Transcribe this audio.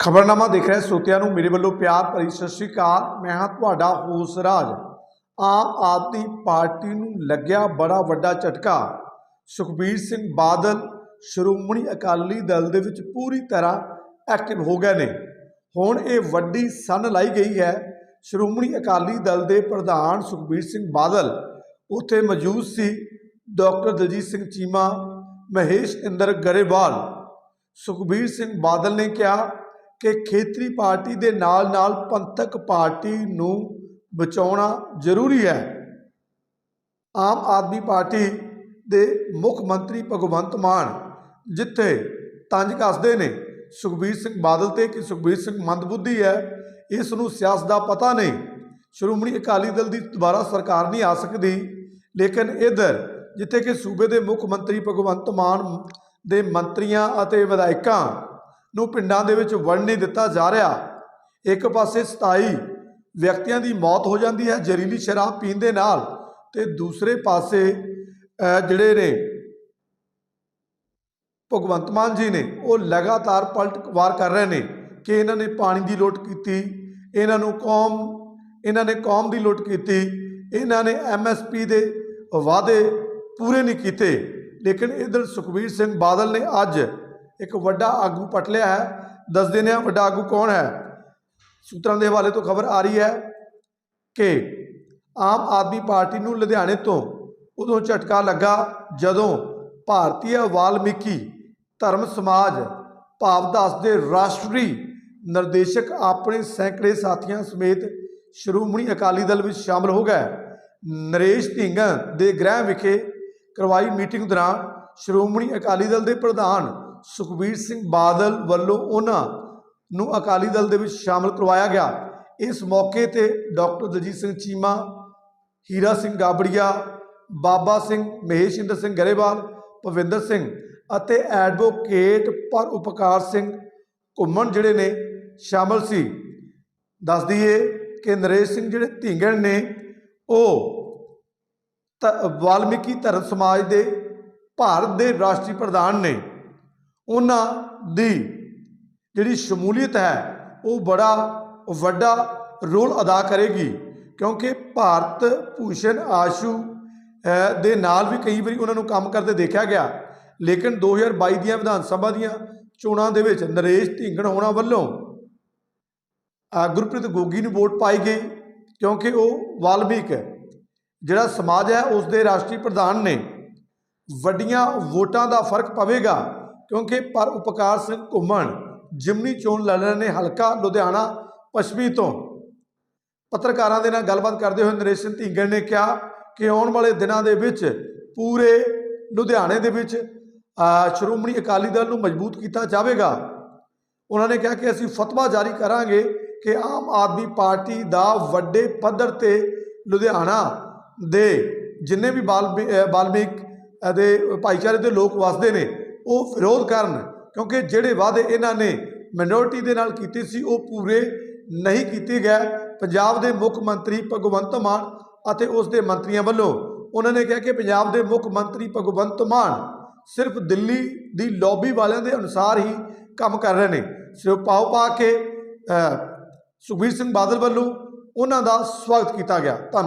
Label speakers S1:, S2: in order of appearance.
S1: ਖਬਰਨਾਮਾ ਦੇਖ ਰਹੇ ਸਰੋਤਿਆਂ ਨੂੰ ਮੇਰੇ ਵੱਲੋਂ ਪਿਆਰ ਭਰੀ ਸਤਿ ਸ਼੍ਰੀ ਅਕਾਲ। ਮੈਂ ਹਾਂ ਤੁਹਾਡਾ ਹੋਸ ਰਾਜ। ਆਮ ਆਦਮੀ ਪਾਰਟੀ ਨੂੰ ਲੱਗਿਆ ਬੜਾ ਵੱਡਾ ਝਟਕਾ। ਸੁਖਬੀਰ ਸਿੰਘ ਬਾਦਲ, ਸ਼੍ਰੋਮਣੀ ਅਕਾਲੀ ਦਲ ਦੇ ਵਿੱਚ ਪੂਰੀ ਤਰ੍ਹਾਂ ਐਕਟਿਵ ਹੋ ਗਏ ਨੇ। ਹੁਣ ਇਹ ਵੱਡੀ ਸਨ ਲਾਈ ਗਈ ਹੈ। ਸ਼੍ਰੋਮਣੀ ਅਕਾਲੀ ਦਲ ਦੇ ਪ੍ਰਧਾਨ ਸੁਖਬੀਰ ਸਿੰਘ ਬਾਦਲ ਉੱਥੇ ਮੌਜੂਦ ਸੀ। ਡਾਕਟਰ ਦਲਜੀਤ ਸਿੰਘ ਚੀਮਾ, ਮਹੇਸ਼ ਇੰਦਰ ਗਰੇਵਾਲ। ਸੁਖਬੀਰ ਸਿੰਘ ਬਾਦਲ ਨੇ ਕਿਹਾ ਕਿ ਖੇਤਰੀ ਪਾਰਟੀ ਦੇ ਨਾਲ-ਨਾਲ ਪੰਥਕ ਪਾਰਟੀ ਨੂੰ ਬਚਾਉਣਾ ਜ਼ਰੂਰੀ ਹੈ। ਆਮ ਆਦਮੀ ਪਾਰਟੀ ਦੇ ਮੁੱਖ ਮੰਤਰੀ ਭਗਵੰਤ ਮਾਨ, ਜਿੱਥੇ ਤੰਜ ਕੱਸਦੇ ਨੇ, ਸੁਖਬੀਰ ਸਿੰਘ ਬਾਦਲ ਤੇ ਕਿ ਸੁਖਬੀਰ ਸਿੰਘ ਮੰਦਬੁੱਧੀ ਹੈ ਇਸ ਨੂੰ ਸਿਆਸਤ ਦਾ ਪਤਾ ਨਹੀਂ। ਸ਼੍ਰੋਮਣੀ ਅਕਾਲੀ ਦਲ ਦੀ ਦੁਬਾਰਾ ਸਰਕਾਰ ਨਹੀਂ ਆ ਸਕਦੀ। ਲੇਕਿਨ ਇਧਰ, ਜਿੱਥੇ ਕਿ ਸੂਬੇ ਦੇ ਮੁੱਖ ਮੰਤਰੀ ਭਗਵੰਤ ਮਾਨ ਦੇ ਮੰਤਰੀਆਂ ਅਤੇ ਵਿਧਾਇਕਾਂ ਨੂੰ ਪਿੰਡਾਂ ਦੇ ਵਿੱਚ ਵੜ ਨਹੀਂ ਦਿੱਤਾ ਜਾ ਰਿਹਾ। ਇੱਕ ਪਾਸੇ 27 ਵਿਅਕਤੀਆਂ ਦੀ ਮੌਤ ਹੋ ਜਾਂਦੀ ਹੈ, ਜ਼ਹਿਰੀਲੀ ਸ਼ਰਾਬ ਪੀਣ ਦੇ ਨਾਲ, ਤੇ ਦੂਸਰੇ ਪਾਸੇ ਜਿਹੜੇ ਨੇ, ਭਗਵੰਤ ਮਾਨ ਜੀ ਨੇ, ਉਹ ਲਗਾਤਾਰ ਪਲਟ ਵਾਰ ਕਰ ਰਹੇ ਨੇ ਕਿ ਇਹਨਾਂ ਨੇ ਪਾਣੀ ਦੀ ਲੁੱਟ ਕੀਤੀ, ਇਹਨਾਂ ਨੂੰ ਕੌਮ, ਇਹਨਾਂ ਨੇ ਕੌਮ ਦੀ ਲੁੱਟ ਕੀਤੀ, ਇਹਨਾਂ ਨੇ ਐਮਐਸਪੀ ਦੇ ਵਾਅਦੇ ਪੂਰੇ ਨਹੀਂ ਕੀਤੇ। ਲੇਕਿਨ ਇਧਰ ਸੁਖਬੀਰ ਸਿੰਘ ਬਾਦਲ ਨੇ ਅੱਜ ਇੱਕ ਵੱਡਾ ਆਗੂ ਪਟ ਲਿਆ ਹੈ। ਦੱਸ ਦਿੰਦੇ ਹਾਂ ਵੱਡਾ ਆਗੂ ਕੌਣ ਹੈ। ਸੂਤਰਾਂ ਦੇ ਹਵਾਲੇ ਤੋਂ ਖਬਰ ਆ ਰਹੀ ਹੈ ਕਿ ਆਮ ਆਦਮੀ ਪਾਰਟੀ ਨੂੰ ਲੁਧਿਆਣੇ ਤੋਂ ਉਦੋਂ ਝਟਕਾ ਲੱਗਾ ਜਦੋਂ ਭਾਰਤੀ ਵਾਲਮੀਕੀ ਧਰਮ ਸਮਾਜ ਭਾਵਦਾਸ ਦੇ ਰਾਸ਼ਟਰੀ ਨਿਰਦੇਸ਼ਕ ਆਪਣੇ ਸੈਂਕੜੇ ਸਾਥੀਆਂ ਸਮੇਤ ਸ਼੍ਰੋਮਣੀ ਅਕਾਲੀ ਦਲ ਵਿੱਚ ਸ਼ਾਮਲ ਹੋ ਗਏ। ਨਰੇਸ਼ ਢਿੰਗਾਂ ਦੇ ਗ੍ਰਹਿ ਵਿਖੇ ਕਰਵਾਈ ਮੀਟਿੰਗ ਦੌਰਾਨ ਸ਼੍ਰੋਮਣੀ ਅਕਾਲੀ ਦਲ ਦੇ ਪ੍ਰਧਾਨ ਸੁਖਬੀਰ ਸਿੰਘ ਬਾਦਲ ਵੱਲੋਂ ਉਹਨਾਂ ਨੂੰ ਅਕਾਲੀ ਦਲ ਦੇ ਵਿੱਚ ਸ਼ਾਮਲ ਕਰਵਾਇਆ ਗਿਆ। ਇਸ ਮੌਕੇ ਤੇ ਡਾਕਟਰ ਦਲਜੀਤ ਸਿੰਘ ਚੀਮਾ, ਹੀਰਾ ਸਿੰਘ ਗਾਬੜੀਆ, ਬਾਬਾ ਸਿੰਘ, ਮਹੇਸ਼ ਇੰਦਰ ਸਿੰਘ ਗਰੇਵਾਲ, ਭਵਿੰਦਰ ਸਿੰਘ ਅਤੇ ਐਡਵੋਕੇਟ ਪਰ ਉਪਕਾਰ ਸਿੰਘ ਘੁੰਮਣ ਜਿਹੜੇ ਨੇ ਸ਼ਾਮਲ ਸੀ। ਦੱਸ ਦਈਏ ਕਿ ਨਰੇਸ਼ ਸਿੰਘ ਜਿਹੜੇ ਢਿੰਗਣ ਨੇ, ਉਹ ਤ- ਵਾਲਮੀਕੀ ਧਰਮ ਸਮਾਜ ਦੇ ਭਾਰਤ ਦੇ ਰਾਸ਼ਟਰੀ ਪ੍ਰਧਾਨ ਨੇ। ਉਹਨਾਂ ਦੀ ਜਿਹੜੀ ਸ਼ਮੂਲੀਅਤ ਹੈ, ਉਹ ਬੜਾ ਵੱਡਾ ਰੋਲ ਅਦਾ ਕਰੇਗੀ, ਕਿਉਂਕਿ ਭਾਰਤ ਭੂਸ਼ਣ ਆਸ਼ੂ ਦੇ ਨਾਲ ਵੀ ਕਈ ਵਾਰੀ ਉਹਨਾਂ ਨੂੰ ਕੰਮ ਕਰਦੇ ਦੇਖਿਆ ਗਿਆ। ਲੇਕਿਨ 2022 ਦੀਆਂ ਵਿਧਾਨ ਸਭਾ ਦੀਆਂ ਚੋਣਾਂ ਦੇ ਵਿੱਚ ਨਰੇਸ਼ ਢਿੰਗਣ ਹੋਣਾ ਵੱਲੋਂ ਗੁਰਪ੍ਰੀਤ ਗੋਗੀ ਨੂੰ ਵੋਟ ਪਾਈ ਗਈ, ਕਿਉਂਕਿ ਉਹ ਵਾਲਮੀਕ ਜਿਹੜਾ ਸਮਾਜ ਹੈ ਉਸ ਦੇ ਰਾਸ਼ਟਰੀ ਪ੍ਰਧਾਨ ਨੇ ਵੱਡੀਆਂ ਵੋਟਾਂ ਦਾ ਫ਼ਰਕ ਪਵੇਗਾ। ਕਿਉਂਕਿ ਪਰ ਉਪਕਾਰ ਸਿੰਘ ਘੁੰਮਣ, ਜਿਮਨੀ ਚੋਣ ਲੜ ਰਹੇ ਨੇ ਹਲਕਾ ਲੁਧਿਆਣਾ ਪੱਛਮੀ ਤੋਂ। ਪੱਤਰਕਾਰਾਂ ਦੇ ਨਾਲ ਗੱਲਬਾਤ ਕਰਦੇ ਹੋਏ ਨਰੇਸ਼ ਸਿੰਘ ਢਿੰਗੜ ਨੇ ਕਿਹਾ ਕਿ ਆਉਣ ਵਾਲੇ ਦਿਨਾਂ ਦੇ ਵਿੱਚ ਪੂਰੇ ਲੁਧਿਆਣੇ ਦੇ ਵਿੱਚ ਸ਼੍ਰੋਮਣੀ ਅਕਾਲੀ ਦਲ ਨੂੰ ਮਜ਼ਬੂਤ ਕੀਤਾ ਜਾਵੇਗਾ। ਉਹਨਾਂ ਨੇ ਕਿਹਾ ਕਿ ਅਸੀਂ ਫਤਵਾ ਜਾਰੀ ਕਰਾਂਗੇ ਕਿ ਆਮ ਆਦਮੀ ਪਾਰਟੀ ਦਾ ਵੱਡੇ ਪੱਧਰ ਤੇ ਲੁਧਿਆਣਾ ਦੇ ਜਿੰਨੇ ਵੀ ਬਾਲਮੀ- ਬਾਲਮੀਕ ਦੇ ਭਾਈਚਾਰੇ ਦੇ ਲੋਕ ਵਸਦੇ ਨੇ ਉਹ ਵਿਰੋਧ ਕਰਨ, ਕਿਉਂਕਿ ਜਿਹੜੇ ਵਾਅਦੇ ਇਹਨਾਂ ਨੇ ਮਿਨੋਰਟੀ ਦੇ ਨਾਲ ਕੀਤੇ ਸੀ, ਉਹ ਪੂਰੇ ਨਹੀਂ ਕੀਤੇ ਗਏ। ਪੰਜਾਬ ਦੇ ਮੁੱਖ ਮੰਤਰੀ ਭਗਵੰਤ ਮਾਨ ਅਤੇ ਉਸ ਦੇ ਮੰਤਰੀਆਂ ਵੱਲੋਂ ਉਹਨਾਂ ਨੇ ਕਿਹਾ ਕਿ ਪੰਜਾਬ ਦੇ ਮੁੱਖ ਮੰਤਰੀ ਭਗਵੰਤ ਮਾਨ ਸਿਰਫ ਦਿੱਲੀ ਦੀ ਲੌਬੀ ਵਾਲਿਆਂ ਦੇ ਅਨੁਸਾਰ ਹੀ ਕੰਮ ਕਰ ਰਹੇ ਨੇ। ਸਿਰਫ ਪਾਓ ਪਾ ਕੇ ਸੁਖਬੀਰ ਸਿੰਘ ਬਾਦਲ ਵੱਲੋਂ ਉਹਨਾਂ ਦਾ ਸਵਾਗਤ ਕੀਤਾ ਗਿਆ। ਧੰਨਵਾਦ।